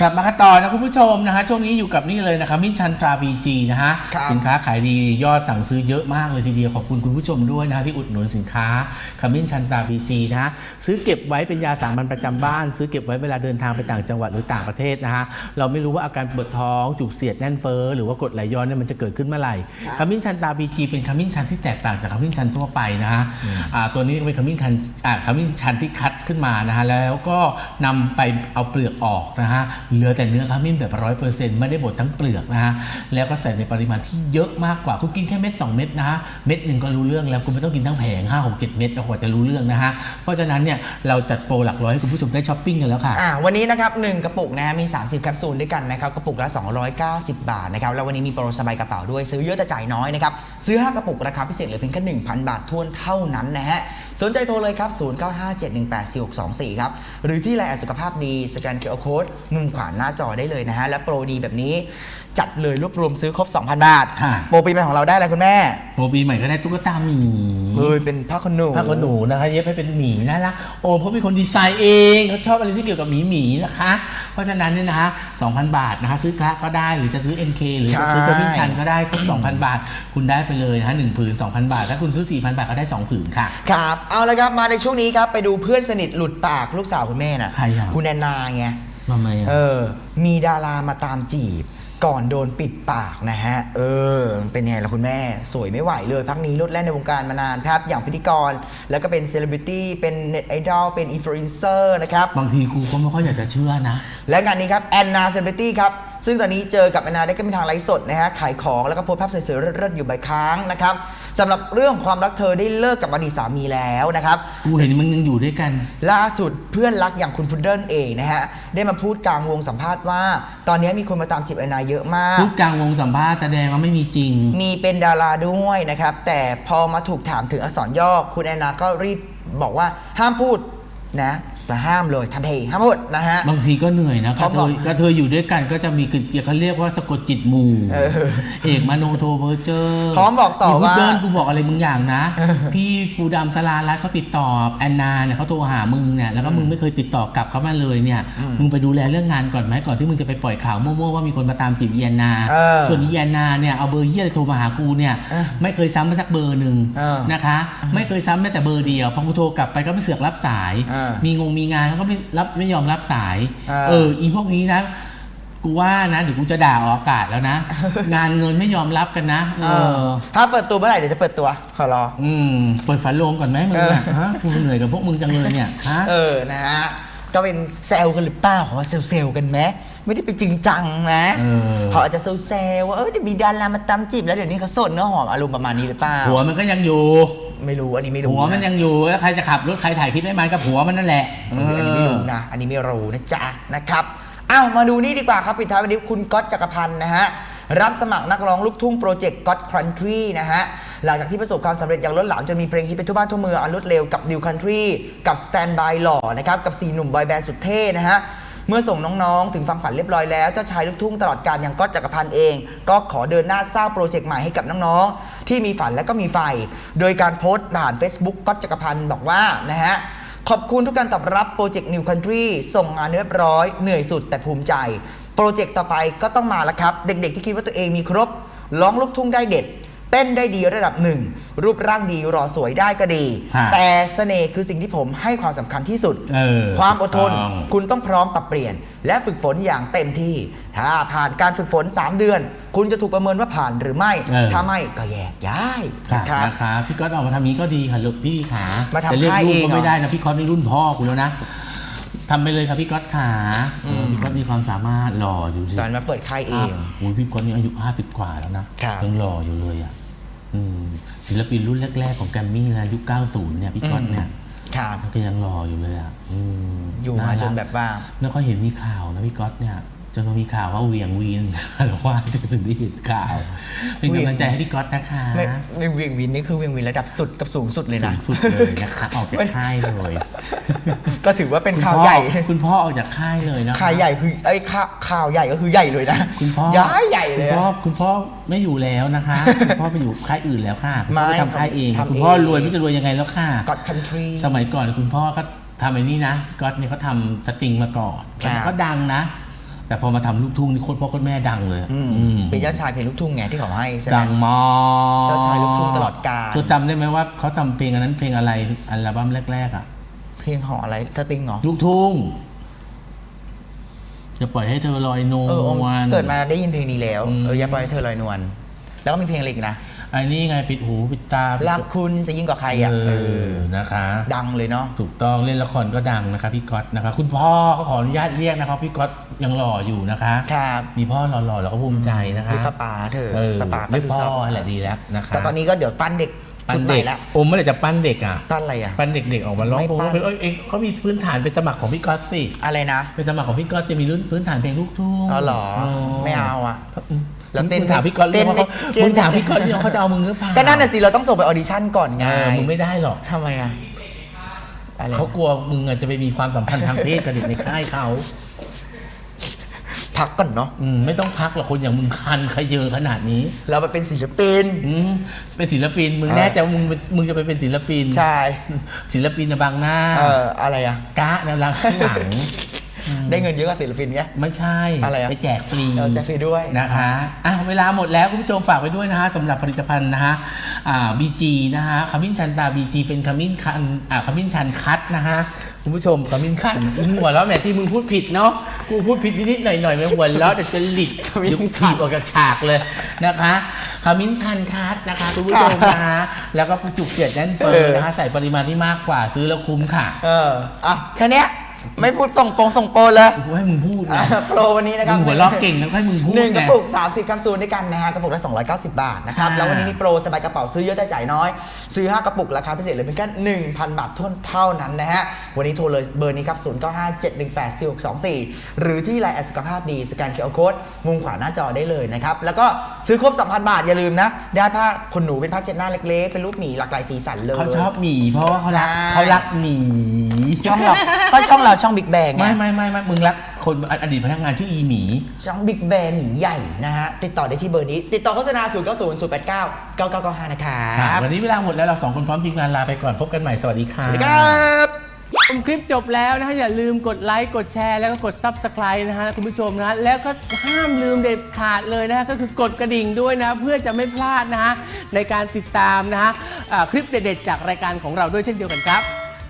กลับมากันต่อนะคุณผู้ชมนะฮะช่วงนี้อยู่กับนี่เลยนะครับมินชันตราบีจีนะฮะครับสินค้าขายดียอดสั่งซื้อเยอะมากเลยทีเดียวขอบคุณคุณผู้ชมด้วยนะฮะที่อุดหนุนสินค้าขมิ้นชันตราบีจีนะฮะซื้อเก็บไว้เป็นยาสามัญประจำบ้าน ซื้อเก็บไว้เวลาเดินทางไปต่างจังหวัดหรือต่างประเทศนะฮะเราไม่รู้ว่าอาการปวดท้องจุกเสียดแน่นเฟ้อหรือว่ากรดไหลย้อนเนี่ยมันจะเกิดขึ้นเมื่อไหร่ขมิ้นชันตราบีจีเป็นขมิ้นชันที่แตกต่างจากขมิ้นชันทั่วไปนะฮะอ่าตัวนี้ก็เป็นขมิ้นชันอ่าขมิ้นชันที่คัดขึ้นมานะฮะแล้วก็นำไปเอาเปลือกออกนะฮะเหลือแต่เนื้อขมิ้นแบบร้อยเปอร์เซ็นต์ไม่ได้บดทั้งเปลือกนะฮะแล้วก็ใส่ในปริมาณที่เยอะมากกว่าคุณกินแค่เม็ดสองเม็ดนะฮะเม็ดหนึ่งก็รู้เรื่องแล้วคุณไม่ต้องกินทั้งแผงห้าหกเจ็ดเม็ดกว่าจะรู้เรื่องนะฮะเพราะฉะนั้นเนี่ยเราจัดโปรหลักร้อยให้คุณผู้ชมได้ช้อปปิ้งกันแล้วค่ะอ่าวันนี้นะครับหนึ่งกระปุกนะฮะมี 30 แคปซูลด้วยกันนะครับกระปุกละ 290 บาทนะครับแล้ววันนี้มีโปรสบายกระเป๋าด้วยซื้อเยอะแต่จ่ายน้อยนะครับซื้อ 5 กระปุกราคาพิเศษเหลือเพียงแค่1,000 บาททวนเท่านั้นนะฮะ สนใจโทรเลยครับ 0957184624 ครับ หรือที่ไลน์สุขภาพดี สแกนเคอร์โค้ดมุมขวาหน้าจอได้เลยนะฮะ และโปรดีแบบนี้ จัดเลยรวบรวมซื้อครบ 2,000 บาท ค่ะ โปรปีใหม่ของเราได้อะไรคุณแม่โปรปีใหม่ก็ได้ตุ๊กตาหมีเฮ้ยเป็นผ้าขนหนู ผ้าขนหนูนะคะเย็บให้เป็นหมีน่ารักโอ้เขาเป็นคนดีไซน์เองเขาชอบอะไรที่เกี่ยวกับหมีหมีนะคะ เพราะฉะนั้นเนี่ยนะคะ2,000 บาทนะคะ ซื้อคละก็ได้หรือจะซื้อ NK หรือจะซื้อกระมิ้นชันก็ได้ก็2,000 บาท คุณได้ไปเลยนะคะหนึ่งผืน2,000 บาท ถ้าคุณซื้อ 4,000 บาทก็ได้2ผืนค่ะ ครับ เอาละครับมาในช่วงนี้ครับไปดูเพื่อนสนิทหลุดปากลูกสาวคุณแม่น่ะใครอะ คุณแอนนาไงทำไมอะ เออมีดารามาตามจีบ ก่อนโดนปิดปากนะฮะ เออ เป็นไงล่ะคุณแม่ สวยไม่ไหวเลยพักนี้ลดแล่นในวงการมานานครับ อย่างพิธีกร แล้วก็เป็นเซเลบริตี้ เป็นเน็ตไอดอล เป็นอินฟลูเอนเซอร์นะครับ บางทีกูก็ไม่ค่อยอยากจะเชื่อนะ และงานนี้ครับแอนนาเซเลบริตี้ครับ ซึ่งตอนนี้เจอกับแอนนาได้ก็เป็นทางไลฟ์สดนะฮะขายของแล้วก็โพสต์ภาพสวยๆเลิศๆอยู่บ่อยครั้งนะครับสำหรับเรื่องความรักเธอได้เลิกกับอดีตสามีแล้วนะครับกูเห็นมึงยังอยู่ด้วยกัน ล่าสุดเพื่อนรักอย่างคุณพุดเดิ้ลเองนะฮะได้มาพูดกลางวงสัมภาษณ์ว่า ตอนนี้มีคนมาตามจีบแอนนาเยอะมาก พูดกลางวงสัมภาษณ์แสดงว่าไม่มีจริง มีเป็นดาราด้วยนะครับแต่พอมาถูกถามถึงอักษรย่อคุณแอนนาก็รีบบอกว่าห้ามพูดนะ แต่ห้ามเลยทันทีห้ามพูดนะฮะ บางทีก็เหนื่อยนะกเขาระเทบอกยกระเทยอยู่ด้วยกันก็จะมีกึศเขาเรียกว่าสะกดจิตหมู่เออเอกมโนโทเพอร์เจอร์พร้อมบอกต่อว่าเดินกูบอกอะไรมึงอย่างนะ พี่ปูดำสลารัตน์เขาติดต่อแอนนาเนี่ยเขาโทรหามึงเนี่ยแล้วก็มึงไม่เคยติดต่อกลับเขามาเลยเนี่ย มึงไปดูแลเรื่องงานก่อนไหมก่อนที่มึงจะไปปล่อยข่าวมั่วๆว่ามีคนมาตามจีบอีแอนนาเออส่วนอีแอนนาเนี่ยเอาเบอร์เฮียอะไรโทรมาหากูเนี่ยเออไม่เคยซ้ำมาสักเบอร์หนึ่งเออนะคะ ไม่เคยซ้ำแม้แต่เบอร์เดียวพอกูโทรกลับไปก็ไม่เสือกรับสาย เออ มีงงมีงานเขาก็ไม่รับไม่ยอมรับสายเออเออ อีพวกนี้นะกูว่านะเดี๋ยวกูจะด่าออกอากาศแล้วนะ งานเงินไม่ยอมรับกันนะเออ ถ้าเปิดตัวเมื่อไหร่เดี๋ยวจะเปิดตัวขอรอ อืมเปิดฝันโลงก่อนไหมมึงอะฮะกูเหนื่อยกับพวกมึงจังเลยเนี่ยฮะ เออนะฮะก็เป็นแซลกันหรือเปล่าขอว่าเซลเซลกันไหมไม่ได้ไปจริงจังนะเออ เขาอาจจะเซลเซลว่าเออเดี๋ยวมีดารามาตามจีบแล้วเดี๋ยวนี้เขาสดเนื้อหอมอารมณ์ประมาณนี้หรือเปล่า หัวมันก็ยังอยู่ ไม่รู้อันนี้ไม่รู้หัวมันยังอยู่แล้วใครจะขับรถใครถ่ายคลิปให้มันกับหัวมันนั่นแหละเอออันนี้ไม่รู้นะอันนี้ไม่รู้นะจ๊ะนะครับอ้าวมาดูนี่ดีกว่าครับปิดท้ายวันนี้คุณก๊อตจักรพันธ์นะฮะรับสมัครนักร้องลูกทุ่งโปรเจกต์ก๊อตครันทรีนะฮะ หลังจากที่ประสบความสำเร็จอย่างล้นหลามจนมีเพลงฮิตไปทั่วบ้านทั่วเมืองอันรวดเร็วกับ New Country กับ Stand By หล่อนะครับ กับ 4 หนุ่มบอยแบนด์สุดเท่นะฮะ เมื่อส่งน้องๆ ถึงฟังฝันเรียบร้อยแล้ว เจ้าชายลูกทุ่งตลอดการอย่างก๊อตจักรพันธ์เอง ก็ขอเดินหน้าสร้างโปรเจกต์ใหม่ให้กับน้องๆ ที่มีฝันและก็มีไฟ โดยการโพสต์ผ่าน Facebook ก๊อตจักรพันธ์บอกว่านะฮะขอบคุณทุกการตอบรับโปรเจกต์ New Country ส่งงานเรียบร้อย เหนื่อยสุดแต่ภูมิใจ โปรเจกต์ต่อไปก็ต้องมาแล้วครับ เด็กๆที่คิดว่าตัวเองมีครบร้องลูกทุ่งได้เด็ด เต้นได้ดีระดับหนึ่ง รูปร่างดีรอสวยได้ก็ดีค่ะแต่เสน่ห์คือสิ่งที่ผมให้ความสำคัญที่สุด เออความอดทนต้อง คุณต้องพร้อมปรับเปลี่ยน และฝึกฝนอย่างเต็มที่ ถ้าผ่านการฝึกฝน 3 เดือน คุณจะถูกประเมินว่าผ่านหรือไม่ เออ ถ้าไม่ก็แยกย้ายค่ะนะครับ นะคะพี่ก๊อตออกมาทำนี้ก็ดีค่ะลูกพี่ขามาทำจะเรียกค่ายลูกเองก็เหรอ ไม่ได้นะพี่ก๊อตนี่รุ่นพ่อกูแล้วนะ ทำไปเลยค่ะพี่ก๊อตขาเออพี่ก๊อตมีความสามารถหล่ออยู่สิตอนมาเปิดค่ายเอง โอ้ยพี่ก๊อตนี่อายุ50กว่าแล้วนะครับ ยังหล่ออยู่เลยอะอืมศิลปินรุ่นแรกๆของแกรมมี่นะยุค90เนี่ยพี่ก๊อตเนี่ยครับมันก็ยังหล่ออยู่เลยอะอืมอยู่มารัก จนแบบว่าไม่ค่อยเห็นมีข่าวนะพี่ก๊อตเนี่ย จนมามีข่าวว่าเหวียงวีนหรือว่าถึงได้เห็นข่าว เป็นกำลังใจให้พี่ก๊อตนะคะไม่เวียงวินนี่คือเวียงวินระดับสุดกับสูงสุดเลยสูนะงสุดเลยนะคะออกจากค่ายเลย ก็ถือว่าเป็นคุณข่าวพ่อใหญ่ คุณพ่อออกจากค่ายเลยนะคะข่าวใหญ่คือไอ้ยข่าวข่าวใหญ่ก็คือใหญ่เลยนะ คุณพ่อย้ายใหญ่เลยคุณพ่ออะคุณพ่อไม่อยู่แล้วนะคะ คุณพ่อไปอยู่ค่ายอื่นแล้วค่ะคุณพ่อไม่ไปทำค่ายเองทำคุณพ่อเองรวยไม่จะรวยยังไงแล้วค่ะก็คันทรีสมัยก่อนคุณพ่อก็ทำไอ้นี่นะก๊อตเนี่ยเขาทำสตริงมาก่อนครับแล้วก็ดังนะ แต่พอมาทำลูกทุ่งนี่โคตรพ่อโคตรแม่ดังเลยอืมเป็นเจ้าชายเพลงลูกทุ่งไงที่เขาให้ใช่ไหมดังมากเจ้าชายลูกทุ่งตลอดกาลเธอจำได้ไหมว่าเขาทำเพลงอันนั้นเพลงอะไรอัลบั้มแรก ๆอะ เพลงห่ออะไรสติงเหรอ ลูกทุ่งจะปล่อยให้เธอลอยนเออวล เกิดมาได้ยินเพลงนี้แล้วอืมเอออย่าปล่อยให้เธอลอยนวลแล้วก็มีเพลงอะไรอีกนะ อันนี้ไงปิดหูปิดตารักคุณจะยิ่งกว่าใครอะเอเอออนะคะ ดังเลยเนาะถูกต้องเล่นละครก็ดังนะคะพี่ก๊อตนะคะ คุณพ่อก็ขออนุญาตเรียกนะครับพี่ก๊อตยังหล่ออยู่นะคะครับมีพ่อหล่อๆเราก็ภูมิใจนะคะเรียกป้าป๋าเธอเออป้าป๋าเรียกดูพ่สาอวแหละดีแล้วนะคะแต่ตอนนี้ก็เดี๋ยวปั้นเด็ก ปั้ชุนดใหม่เด็กละ โอมเมื่อไหร่จะปั้นเด็กอะปั้นอะไรอะ ปั้นเด็กๆออกมาร้องไม่เพลงปั้น เอ้ยเองเขามีพื้นฐานเป็นสมัครของพี่ก๊อตสิอะไรนะเป็นสมัครของพี่ก๊อตจะมีรุ่นพื้นฐานเพลงลูกทุ่งอ๋อเหรออ๋อไม่เอาอะอืมแล้วเต้นมึงถามพี่ก๊อตเรื่องว่าเขาเต้น มึงถามพี่ก๊อตเรื่องเขาจะเอามึงหรือเปล่าก็นั่นน่ะสิเราต้องส่งไปออดิชั่นก่อนไงเออมึงไม่ได้หรอกทำไมอะอะไรเขากลัวมึงอาจจะไปมีความสัมพันธ์ทางเพศกับเด็กในค่ายเขา พักก่อนเนาะอืมไม่ต้องพักหรอกคนอย่างมึงคันขยเยอขนาดนี้ เราไปเป็นศิลปิน อืมเป็นศิลปินมึงเออแน่ใจว่ามึงเป็นมึงจะไปเป็นศิลปินใช่ศิลปินนะบางหน้าเอออะไรอะกะนะหลังข้างหลัง ได้เงินเยอะกว่าศิลปินไง ไม่ใช่อะไรอะ ไปแจกฟรี เราจะฟรีด้วย นะคะอะเวลาหมดแล้วคุณผู้ชมฝากไว้ด้วยนะคะสำหรับผลิตภัณฑ์นะคะอ่าบีจีนะคะขมิ้นชันตาบีจีเป็นขมิ้นคันอ่าขมิ้นชันคัดนะคะคุณผู้ชมขมิ้นคันมึงหัวแล้วแหมที่มึงพูดผิดเนาะกูพูดผิดนิดๆหน่อยๆไม่หัวแล้วเดี๋ยวจะหลิดขมิ้นเดี๋ยวกูถีบออกจากฉากเลยนะคะขมิ้นชันคัดนะคะคุณผู้ชมนะคะแล้วก็จุกเสียดแน่นเฟิร์นะคะใส่ปริมาณที่มากกว่าซื้อแล้วคุ้มค่ะ เอออะแค่เนี้ย ไม่พูดส่งโปรงส่งโปรเลยกูให้มึงพูดอะนะโปรวันนี้นะครับมึงหัวเราะเก่งนะให้มึงพูดหนึ่งกระไง ปุก 30แคปซูลด้วยกันนะฮะกระปุกละ290 บาทนะครับ ค่ะ แล้ววันนี้มีโปรสบายกระเป๋าซื้อเยอะแต่จ่ายน้อย ซื้อ 5 กระปุกราคาพิเศษเลยเพียงแค่1,000 บาทเท่านั้นนะฮะ วันนี้โทรเลยเบอร์นี้ครับ 0957184624 หรือที่ไลน์แอดสุขภาพดีสแกนเคอร์โค้ดมุมขวาหน้าจอได้เลยนะครับ แล้วก็ซื้อครบ2,000 บาทอย่าลืมนะได้ผ้าขนหนูเป็นผ้าเช็ดหน้าเล็กๆเป็นรูปหมีหลากหลายสีสันเลย เขาชอบหมีเพราะว่าเขารักใช่ เขารักหมีช่องเราก็ช่องเราช่องบิ๊กแบงไงไม่ไม่ไม่ไม่มึงรักคนอดีตพนักงานชื่ออีหมี ช่องบิ๊กแบนหนีใหญ่นะฮะ ติดต่อได้ที่เบอร์นี้ ติดต่อโฆษณา 0 9 0 0 8 9 9 9 9 5 นะครัค่ะบวันนี้เวลาหมดแล้วเราสองคนพร้อมทีมงานลาไปก่อนพบกันใหม่สวัสดีค่ะสวัสดีครับชมคลิปจบแล้วนะฮะอย่าลืมกดไลค์กดแชร์แล้วก็กด Subscribe นะฮะคุณผู้ชมนะแล้วก็ห้ามลืมเด็ดขาดเลยนะฮะก็คือกดกระดิ่งด้วยนะ เพื่อจะไม่พลาดนะฮะในการติดตามนะฮะอ่าคลิปเด็ดๆจากรายการของเราด้วยเช่นเดียวกันครับ